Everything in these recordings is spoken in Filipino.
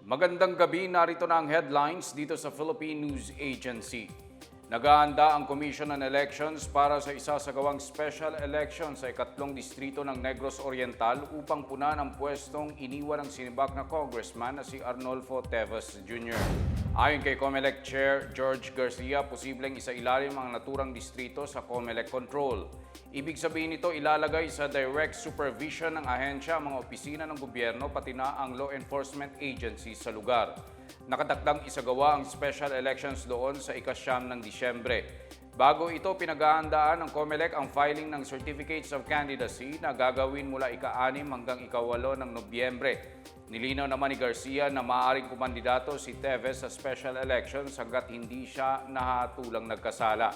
Magandang gabi, narito na ang headlines dito sa Philippine News Agency. Nagaanda ang Commission on Elections para sa isasagawang special election sa ikatlong distrito ng Negros Oriental upang punan ang pwestong iniwan ng sinibak na congressman na si Arnolfo Teves Jr. Ayon kay COMELEC Chair George Garcia, posibleng isailalim ang naturang distrito sa COMELEC control. Ibig sabihin nito ilalagay sa direct supervision ng ahensya ang mga opisina ng gobyerno pati na ang law enforcement agencies sa lugar. Nakatakdang isagawa ang special elections doon sa ikasyam ng Disyembre. Bago ito, pinaghahandaan ng COMELEC ang filing ng Certificates of Candidacy na gagawin mula ika-6 hanggang ika-8 ng Nobyembre. Nilinaw naman ni Garcia na maaaring kumandidato si Teves sa special elections hanggat hindi siya nahatulang nagkasala.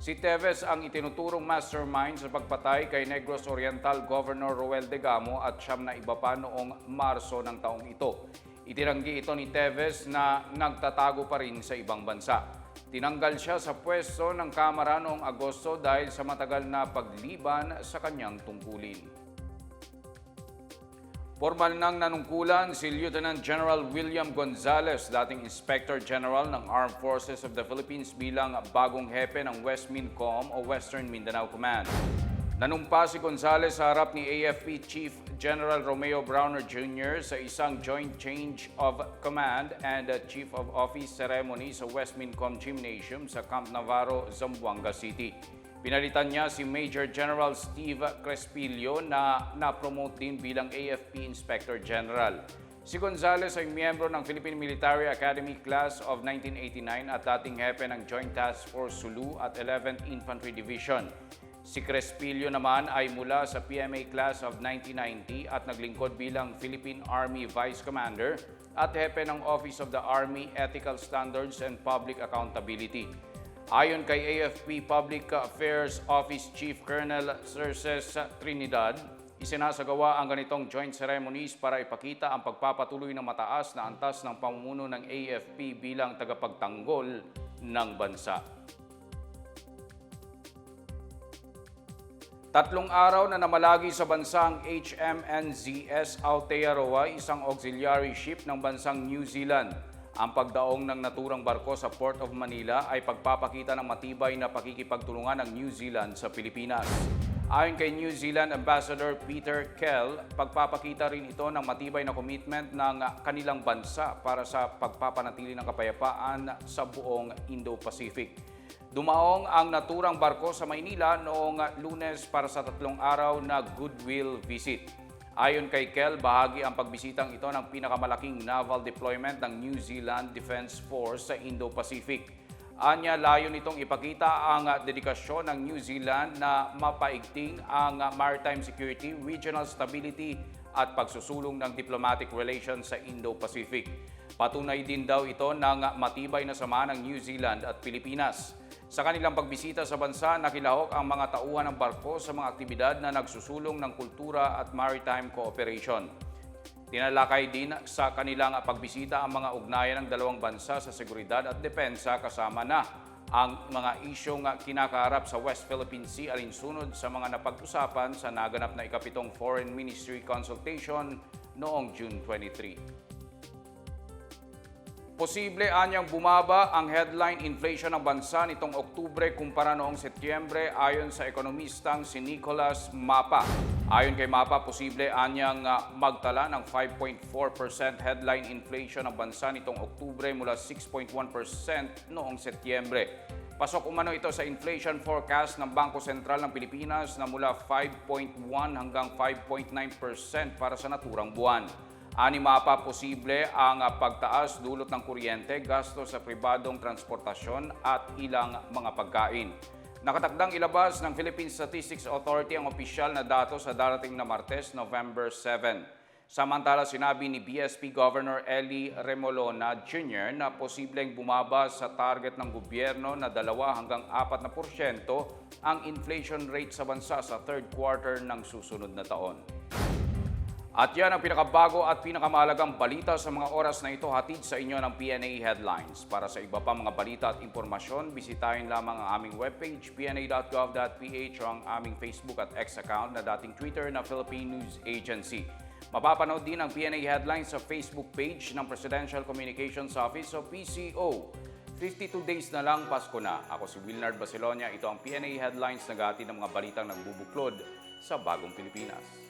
Si Teves ang itinuturong mastermind sa pagpatay kay Negros Oriental Governor Roel de Gamo at siyam na iba pa noong Marso ng taong ito. Itinanggi ito ni Teves na nagtatago pa rin sa ibang bansa. Tinanggal siya sa pwesto ng Kamara noong Agosto dahil sa matagal na pagliban sa kanyang tungkulin. Formal nang nanungkulan si Lieutenant General William Gonzales, dating Inspector General ng Armed Forces of the Philippines bilang bagong hepe ng West MINCOM o Western Mindanao Command. Nanumpa si Gonzales sa harap ni AFP Chief General Romeo Browner Jr. sa isang joint change of command and Chief of Office ceremony sa West MINCOM Gymnasium sa Camp Navarro, Zamboanga City. Pinalitan niya si Major General Steve Crespillo na na-promote din bilang AFP Inspector General. Si Gonzales ay miyembro ng Philippine Military Academy Class of 1989 at dating hepe ng Joint Task Force Sulu at 11th Infantry Division. Si Crespillo naman ay mula sa PMA Class of 1990 at naglingkod bilang Philippine Army Vice Commander at hepe ng Office of the Army Ethical Standards and Public Accountability. Ayon kay AFP Public Affairs Office Chief Colonel Cerces Trinidad, isinasagawa ang ganitong joint ceremonies para ipakita ang pagpapatuloy ng mataas na antas ng pamumuno ng AFP bilang tagapagtanggol ng bansa. Tatlong araw na namalagi sa bansang HMNZS Aotearoa, isang auxiliary ship ng bansang New Zealand. Ang pagdaong ng naturang barko sa Port of Manila ay pagpapakita ng matibay na pakikipagtulungan ng New Zealand sa Pilipinas. Ayon kay New Zealand Ambassador Peter Kell, pagpapakita rin ito ng matibay na commitment ng kanilang bansa para sa pagpapanatili ng kapayapaan sa buong Indo-Pacific. Dumaong ang naturang barko sa Maynila noong lunes para sa tatlong araw na goodwill visit. Ayon kay Kel, bahagi ang pagbisitang ito ng pinakamalaking naval deployment ng New Zealand Defense Force sa Indo-Pacific. Anya, layo nitong ipakita ang dedikasyon ng New Zealand na mapaigting ang maritime security, regional stability at pagsusulong ng diplomatic relations sa Indo-Pacific. Patunay din daw ito ng matibay na samahan ng New Zealand at Pilipinas. Sa kanilang pagbisita sa bansa, nakilahok ang mga tauhan ng barko sa mga aktibidad na nagsusulong ng kultura at maritime cooperation. Tinalakay din sa kanilang pagbisita ang mga ugnayan ng dalawang bansa sa seguridad at depensa kasama na ang mga isyong kinakaharap sa West Philippine Sea alinsunod sa mga napag-usapan sa naganap na ikapitong Foreign Ministry Consultation noong June 23. Posible anyang bumaba ang headline inflation ng bansa nitong Oktubre kumpara noong Setyembre ayon sa ekonomistang si Nicholas Mapa. Ayon kay Mapa, posible anyang ah, magtala ng 5.4% headline inflation ng bansa nitong Oktubre mula 6.1% noong Setyembre. Pasok umano ito sa inflation forecast ng Bangko Sentral ng Pilipinas na mula 5.1 hanggang 5.9% para sa naturang buwan. Anima pa posible ang pagtaas dulot ng kuryente, gasto sa pribadong transportasyon at ilang mga pagkain. Nakatakdang ilabas ng Philippine Statistics Authority ang opisyal na datos sa darating na Martes, November 7. Samantala, sinabi ni BSP Governor Eli Remolona Jr. na posibleng bumaba sa target ng gobyerno na 2 hanggang 4 na porsyento ang inflation rate sa bansa sa third quarter ng susunod na taon. At yan ang pinakabago at pinakamahalagang balita sa mga oras na ito hatid sa inyo ng PNA Headlines. Para sa iba pa mga balita at impormasyon, bisitahin lamang ang aming webpage pna.gov.ph o ang aming Facebook at X account na dating Twitter na Philippine News Agency. Mapapanood din ang PNA headlines sa Facebook page ng Presidential Communications Office o PCO. 52 days na lang Pasko na. Ako si Wilnard Baselonia. Ito ang PNA headlines na gati ng mga balitang nagbubuklod sa bagong Pilipinas.